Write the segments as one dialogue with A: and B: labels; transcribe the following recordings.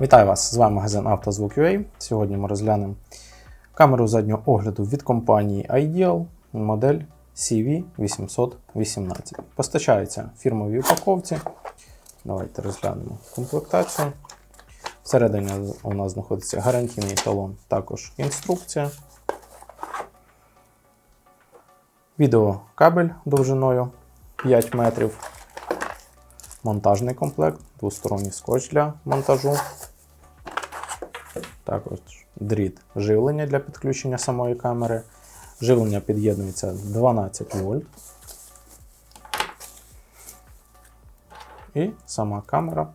A: Вітаю вас! З вами магазин «Автозвук.UA». Сьогодні ми розглянемо камеру заднього огляду від компанії Ideal, модель CV818. Постачається в фірмовій упаковці. Давайте розглянемо комплектацію. Всередині у нас знаходиться гарантійний талон, також інструкція. Відеокабель довжиною 5 метрів. Монтажний комплект, двосторонній скотч для монтажу. Також дріт живлення для підключення самої камери. Живлення під'єднується 12 вольт. І сама камера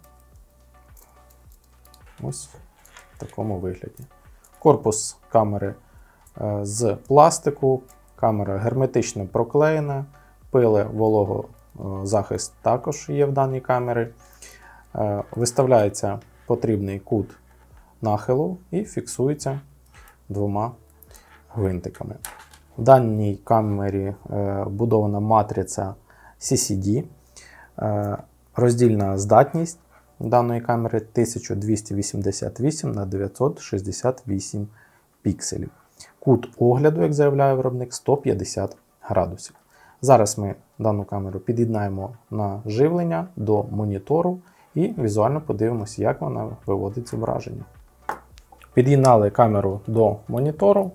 A: ось в такому вигляді. Корпус камери е, з пластику, камера герметично проклеєна, пили вологозахист також є в даній камері. Е, Виставляється потрібний кут нахилу і фіксується двома гвинтиками. В даній камері е, матриця CCD. Е, Роздільна здатність даної камери 1288 на 968 пікселів. Кут огляду, як заявляє виробник, 150 градусів. Зараз ми дану камеру під'єднаємо на живлення до монітору і візуально подивимося, як вона виводить зображення. Під'єднали камеру до монітору.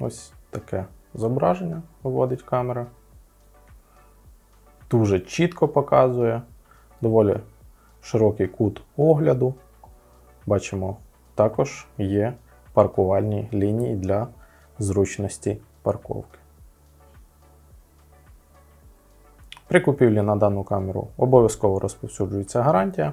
A: Ось таке зображення виводить камера. Дуже чітко показує, доволі широкий кут огляду. Бачимо, також є паркувальні лінії для зручності парковки. При купівлі на дану камеру обов'язково розповсюджується гарантія.